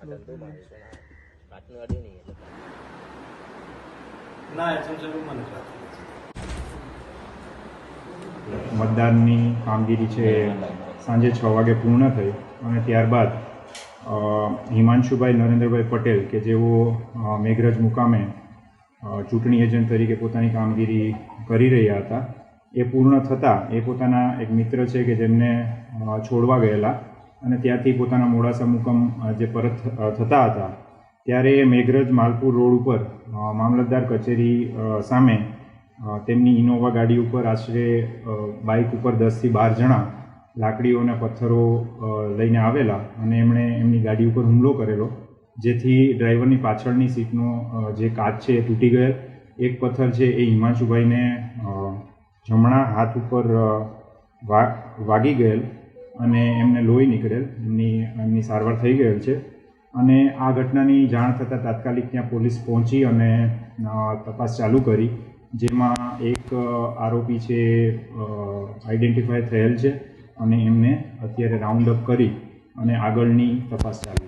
અડ્યું નહીં ના મને મતદાનની કામગીરી છે સાંજે છ વાગે પૂર્ણ થઈ અને ત્યારબાદ હિમાંશુભાઈ નરેન્દ્રભાઈ પટેલ કે જેઓ મેઘરજ મુકામે ચૂંટણી એજન્ટ તરીકે પોતાની કામગીરી કરી રહ્યા હતા એ પૂર્ણ થતાં એ પોતાના એક મિત્ર છે કે જેમને છોડવા ગયેલા. અને ત્યાંથી પોતાના મોડાસા મુકમ જે પરત થતા હતા, ત્યારે મેઘરજ માલપુર રોડ ઉપર મામલતદાર કચેરી સામે તેમની ઇનોવા ગાડી ઉપર આશરે બાઇક ઉપર દસથી બાર જણા લાકડીઓ અને પથ્થરો લઈને આવેલા અને એમણે એમની ગાડી ઉપર હુમલો કરેલો, જેથી ડ્રાઈવરની પાછળની સીટનો જે કાચ છે એ તૂટી ગયેલ. એક પથ્થર છે એ હિમાંશુભાઈને જમણા હાથ ઉપર વાગી ગયેલ. અને એમને લોહી નીકળેલ, એમની એમની સારવાર થઈ ગયેલ છે. અને આ ઘટનાની જાણ થતાં તાત્કાલિક ત્યાં પોલીસ પહોંચી અને તપાસ ચાલુ કરી, જેમાં એક આરોપી છે આઈડેન્ટિફાય થયેલ છે અને એમને અત્યારે રાઉન્ડ અપ કરી અને આગળની તપાસ ચાલુ